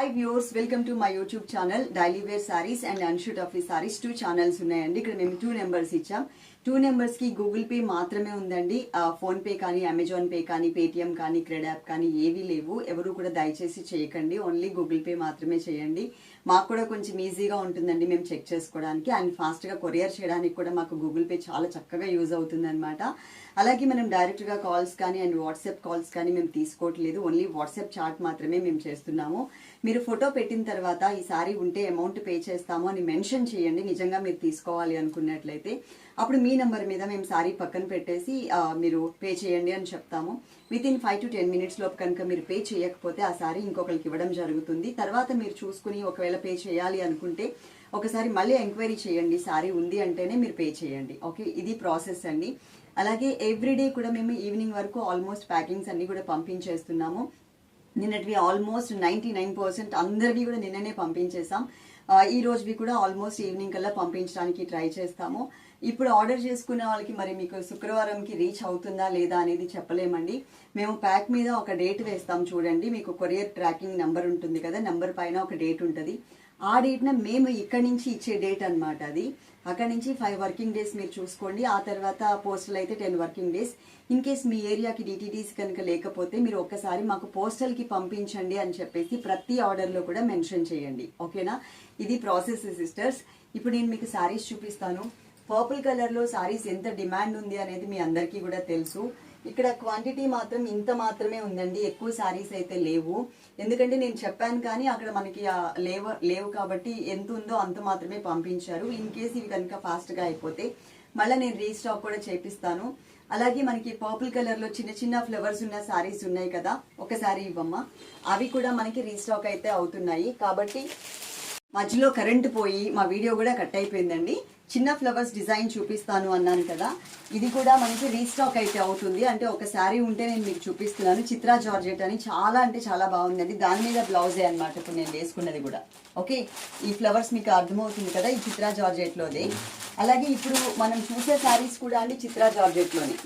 Hi viewers welcome to my YouTube channel daily wear saris and అన్షూట్ office saris two channels ఉన్నాయండి. ఇక్కడ మేము two numbers ఇచ్చాం. Two నెంబర్స్కి Google pay మాత్రమే ఉందండి. ఫోన్పే ఫోన్ పే కానీ అమెజాన్ పే కానీ పేటిఎం కానీ క్రెడ్ యాప్ కానీ ఏవీ లేవు. ఎవరు కూడా దయచేసి చేయకండి. ఓన్లీ గూగుల్ పే మాత్రమే చేయండి. మాకు కూడా కొంచెం ఈజీగా ఉంటుందండి మేము చెక్ చేసుకోవడానికి. అండ్ ఫాస్ట్గా కొరియర్ చేయడానికి కూడా మాకు గూగుల్ పే చాలా చక్కగా యూజ్ అవుతుందన్నమాట. అలాగే మనం డైరెక్ట్గా కాల్స్ కానీ అండ్ వాట్సాప్ కాల్స్ కానీ మేము తీసుకోవట్లేదు. ఓన్లీ వాట్సాప్ చాట్ మాత్రమే మేము చేస్తున్నాము. మీరు ఫోటో పెట్టిన తర్వాత ఈసారి ఉంటే అమౌంట్ పే చేస్తాము అని మెన్షన్ చేయండి. నిజంగా మీరు తీసుకోవాలి అనుకున్నట్లయితే. అప్పుడు మీ నెంబర్ మీద మేము సారీ పక్కన పెట్టేసి మీరు పే చేయండి అని చెప్తాము. Within five to ten minutes లోపు కనుక మీరు పే చేయకపోతే ఆ సారీ ఇంకొకరికి ఇవ్వడం జరుగుతుంది. తర్వాత మీరు చూసుకుని ఒకవేళ పే చేయాలి అనుకుంటే ఒకసారి మళ్ళీ ఎంక్వైరీ చేయండి సారీ ఉంది అంటేనే మీరు పే చేయండి. ఓకే ఇది ప్రాసెస్ అండి. అలాగే ఎవ్రీడే కూడా మేము ఈవినింగ్ వరకు ఆల్మోస్ట్ ప్యాకింగ్స్ అన్ని కూడా పంపించేస్తున్నాము. నిన్నటివి ఆల్మోస్ట్ నైంటీ నైన్ పర్సెంట్ అందరివి కూడా నిన్ననే పంపించేసాం ఈ రోజువి కూడా ఆల్మోస్ట్ ఈవినింగ్ కల్లా పంపించడానికి ట్రై చేస్తాము. ఇప్పుడు ఆర్డర్ చేసుకున్న వాళ్ళకి మరి మీకు శుక్రవారంకి రీచ్ అవుతుందా లేదా అనేది చెప్పలేమండి. మేము ప్యాక్ మీద ఒక డేట్ వేస్తాం చూడండి. మీకు కొరియర్ ట్రాకింగ్ నెంబర్ ఉంటుంది కదా నెంబర్ పైన ఒక డేట్ ఉంటుంది. ఆ డేట్న మేము ఇక్కడి నుంచి ఇచ్చే డేట్ అనమాట అది. అక్కడ నుంచి ఫైవ్ వర్కింగ్ డేస్ మీరు చూసుకోండి. ఆ తర్వాత పోస్టల్ అయితే ten working days. In case మీ ఏరియాకి డిటీడీస్ కనుక లేకపోతే మీరు ఒక్కసారి మాకు పోస్టల్కి పంపించండి అని చెప్పేసి ప్రతి ఆర్డర్లో కూడా మెన్షన్ చేయండి. ఓకేనా? ఇది ప్రాసెస్ సిస్టర్స్. ఇప్పుడు నేను మీకు శారీస్ చూపిస్తాను. పర్పుల్ కలర్లో శారీస్ ఎంత డిమాండ్ ఉంది అనేది మీ అందరికీ కూడా తెలుసు. ఇక్కడ క్వాంటిటీ మాత్రం ఇంత మాత్రమే ఉందండి. ఎక్కువ శారీస్ అయితే లేవు. ఎందుకంటే నేను చెప్పాను కానీ అక్కడ మనకి లేవ లేవు కాబట్టి ఎంత ఉందో అంత మాత్రమే పంపించారు. ఇన్ కేస్ ఇవి కనుక ఫాస్ట్గా అయిపోతే మళ్ళీ నేను రీస్టాక్ కూడా చేపిస్తాను. అలాగే మనకి పర్పుల్ కలర్లో చిన్న చిన్న ఫ్లవర్స్ ఉన్న సారీస్ ఉన్నాయి కదా ఒకసారి ఇవ్వమ్మా. అవి కూడా మనకి రీస్టాక్ అయితే అవుతున్నాయి. కాబట్టి మధ్యలో కరెంట్ పోయి మా వీడియో కూడా కట్ అయిపోయిందండి. చిన్న ఫ్లవర్స్ డిజైన్ చూపిస్తాను అన్నాను కదా. ఇది కూడా మనకి రీస్టాక్ అయితే అవుతుంది. అంటే ఒక శారీ ఉంటే నేను మీకు చూపిస్తున్నాను. చిత్రా జార్జెట్ అని చాలా అంటే చాలా బాగుందండి దాని మీద బ్లౌజే అనమాట ఇప్పుడు నేను వేసుకున్నది కూడా. ఓకే? ఈ ఫ్లవర్స్ మీకు అర్థమవుతుంది కదా ఈ చిత్రా జార్జెట్లోదే. అలాగే ఇప్పుడు మనం చూసే శారీస్ కూడా అండి చిత్రా జార్జెట్లోనే.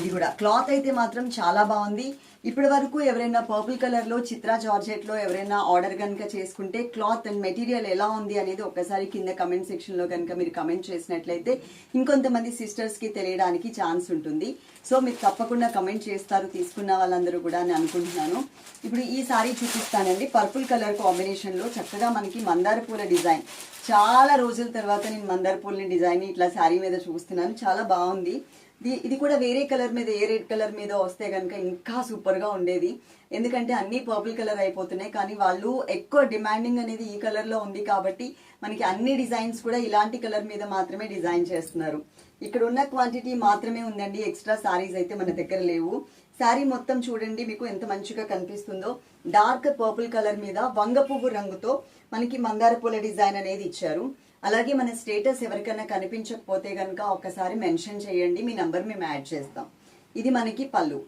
ఇది కూడా. క్లాత్ అయితే మాత్రం చాలా బాగుంది. ఇప్పటి వరకు ఎవరైనా పర్పుల్ కలర్లో చిత్రా జార్జెట్లో ఎవరైనా ఆర్డర్ కనుక చేసుకుంటే క్లాత్ అండ్ మెటీరియల్ ఎలా ఉంది అనేది ఒకసారి కింద కమెంట్ సెక్షన్లో కనుక మీరు కమెంట్ చేసినట్లయితే ఇంకొంతమంది సిస్టర్స్కి తెలియడానికి ఛాన్స్ ఉంటుంది. సో మీరు తప్పకుండా కమెంట్ చేస్తారు తీసుకున్న వాళ్ళందరూ కూడా అని అనుకుంటున్నాను. ఇప్పుడు ఈ సారీ చూపిస్తానండి. పర్పుల్ కలర్ కాంబినేషన్లో చక్కగా మనకి మందార పూల డిజైన్. చాలా రోజుల తర్వాత నేను మందార పూలని డిజైన్ ఇట్లా శారీ మీద చూస్తున్నాను. చాలా బాగుంది. ఇది- ఇది కూడా వేరే కలర్ మీద ఏ రెడ్ కలర్ మీద వస్తే కనుక ఇంకా సూపర్గా ఉండేది. ఎందుకంటే అన్ని పర్పుల్ కలర్ అయిపోతున్నాయి. కానీ వాళ్ళు ఎక్కువ డిమాండింగ్ అనేది ఈ కలర్లో ఉంది కాబట్టి మనకి అన్ని డిజైన్స్ కూడా ఇలాంటి కలర్ మీద మాత్రమే డిజైన్ చేస్తున్నారు. ఇక్కడ ఉన్న క్వాంటిటీ మాత్రమే ఉందండి. ఎక్స్ట్రా శారీస్ అయితే మన దగ్గర లేవు. శారీ మొత్తం చూడండి మీకు ఎంత మంచిగా కనిపిస్తుందో. డార్క్ పర్పుల్ కలర్ మీద వంగ పువ్వు రంగుతో మనకి మందార పూల డిజైన్ అనేది ఇచ్చారు. అలాగే మన స్టేటస్ ఎవరికైనా కనిపించకపోతే కనుక ఒకసారి మెన్షన్ చేయండి మీ నంబర్ మేము యాడ్ చేస్తాం. ఇది మనకి పళ్ళు.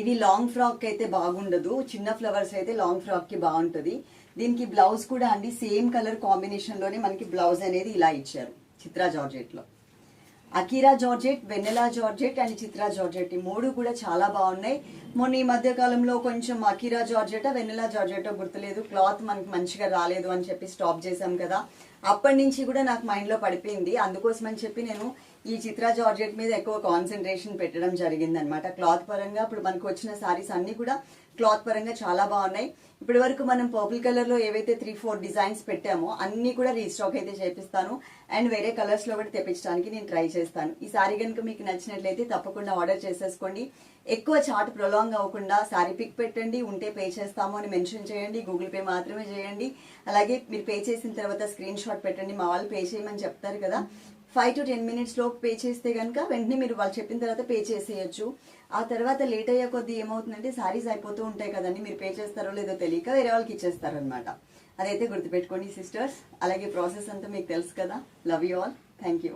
ఇది లాంగ్ ఫ్రాక్ అయితే బాగుండదు చిన్న ఫ్లవర్స్ అయితే లాంగ్ ఫ్రాక్కి బాగుంటుంది. దీనికి బ్లౌజ్ కూడా అండి సేమ్ కలర్ కాంబినేషన్లోనే మనకి బ్లౌజ్ అనేది ఇలా ఇచ్చారు Chitra జార్జెట్లో Akira georgette Vennela georgette and Chitra georgette. ఈ మూడు కూడా చాలా బాగున్నాయి. మొన్న ఈ మధ్య కాలంలో కొంచెం అకీరా జార్జెట వెన్నెలా జార్జెట్ గుర్తులేదు. క్లాత్ మనకి మంచిగా రాలేదు అని చెప్పి స్టాప్ చేశాం కదా. అప్పటి నుంచి కూడా నాకు మైండ్లో పడిపోయింది. అందుకోసం అని చెప్పి నేను ఈ చిత్రా జార్జెట్ మీద ఎక్కువ కాన్సన్ట్రేషన్ పెట్టడం జరిగింది అనమాట క్లాత్ పరంగా ఇప్పుడు మనకు వచ్చిన సారీస్ అన్ని కూడా క్లాత్ పరంగా చాలా బాగున్నాయి. ఇప్పటి వరకు మనం పర్పుల్ కలర్లో ఏవైతే త్రీ ఫోర్ డిజైన్స్ పెట్టామో అన్ని కూడా రీస్టాక్ అయితే చేపిస్తాను. అండ్ వేరే కలర్స్లో కూడా తెప్పించడానికి నేను ట్రై చేస్తాను. ఈ సారీ కనుక మీకు నచ్చినట్లయితే తప్పకుండా ఆర్డర్ చేసేసుకోండి. ఎక్కువ చాట్ ప్రొలాంగ్ అవ్వకుండా సారీ పిక్ పెట్టండి ఉంటే పే చేస్తాము అని మెన్షన్ చేయండి. గూగుల్ పే మాత్రమే చేయండి. అలాగే మీరు పే చేసిన తర్వాత స్క్రీన్ షాట్ పెట్టండి. మా వాళ్ళు పే చేయమని చెప్తారు కదా. ఫైవ్ టు టెన్ మినిట్స్లో పే చేస్తే కనుక వెంటనే మీరు వాళ్ళు చెప్పిన తర్వాత పే చేసేయచ్చు. ఆ తర్వాత లేట్ అయ్యే కొద్దీ ఏమవుతుందంటే సారీస్ అయిపోతూ ఉంటాయి కదండి. మీరు పే చేస్తారో లేదో తెలియక వేరే వాళ్ళకి ఇచ్చేస్తారనమాట అదైతే గుర్తుపెట్టుకోండి సిస్టర్స్ అలాగే ప్రాసెస్ అంతా మీకు తెలుసు కదా. Love you all thank you